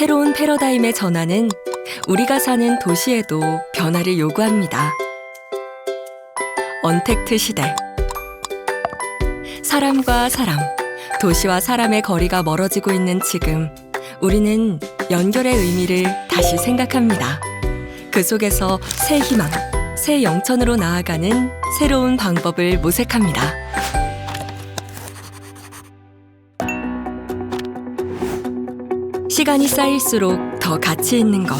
새로운 패러다임의 전환은 우리가 사는 도시에도 변화를 요구합니다. 언택트 시대. 사람과 사람, 도시와 사람의 거리가 멀어지고 있는 지금, 우리는 연결의 의미를 다시 생각합니다. 그 속에서 새 희망, 새 영천으로 나아가는 새로운 방법을 모색합니다. 시간이 쌓일수록 더 가치 있는 것.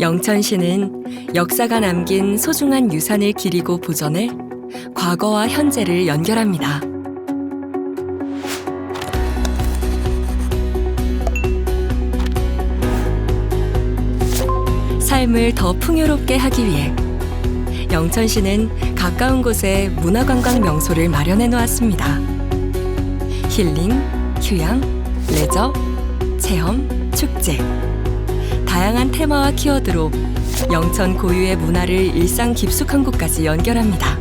영천시는 역사가 남긴 소중한 유산을 기리고 보존해 과거와 현재를 연결합니다. 삶을 더 풍요롭게 하기 위해 영천시는 가까운 곳에 문화관광 명소를 마련해 놓았습니다. 힐링, 휴양, 레저, 체험, 축제. 다양한 테마와 키워드로 영천 고유의 문화를 일상 깊숙한 곳까지 연결합니다.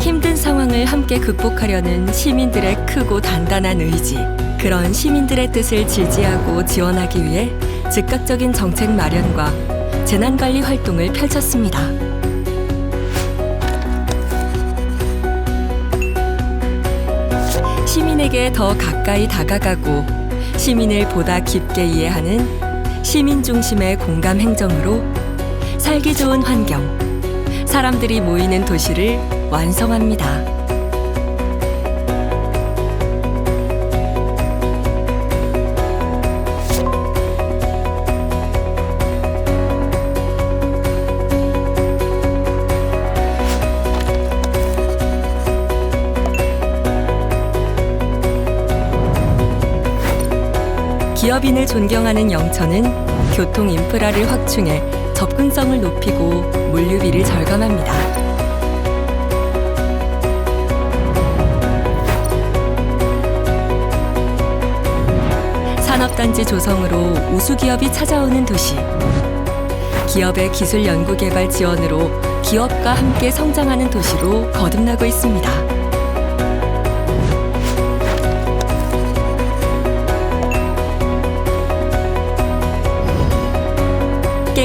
힘든 상황을 함께 극복하려는 시민들의 크고 단단한 의지. 그런 시민들의 뜻을 지지하고 지원하기 위해 즉각적인 정책 마련과 재난관리 활동을 펼쳤습니다. 시민에게 더 가까이 다가가고 시민을 보다 깊게 이해하는 시민 중심의 공감 행정으로 살기 좋은 환경, 사람들이 모이는 도시를 완성합니다. 기업인을 존경하는 영천은 교통 인프라를 확충해 접근성을 높이고 물류비를 절감합니다. 산업단지 조성으로 우수 기업이 찾아오는 도시. 기업의 기술 연구 개발 지원으로 기업과 함께 성장하는 도시로 거듭나고 있습니다.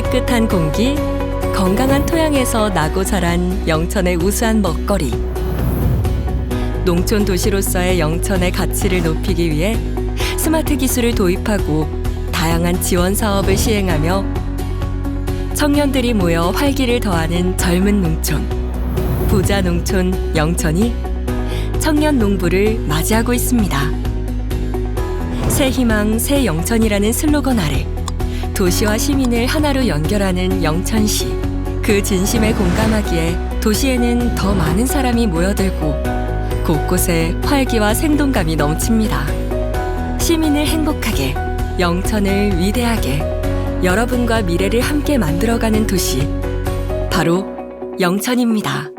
깨끗한 공기, 건강한 토양에서 나고 자란 영천의 우수한 먹거리. 농촌 도시로서의 영천의 가치를 높이기 위해 스마트 기술을 도입하고 다양한 지원 사업을 시행하며 청년들이 모여 활기를 더하는 젊은 농촌. 부자 농촌 영천이 청년 농부를 맞이하고 있습니다. 새 희망, 새 영천이라는 슬로건 아래 도시와 시민을 하나로 연결하는 영천시. 그 진심에 공감하기에 도시에는 더 많은 사람이 모여들고 곳곳에 활기와 생동감이 넘칩니다. 시민을 행복하게, 영천을 위대하게, 여러분과 미래를 함께 만들어가는 도시. 바로 영천입니다.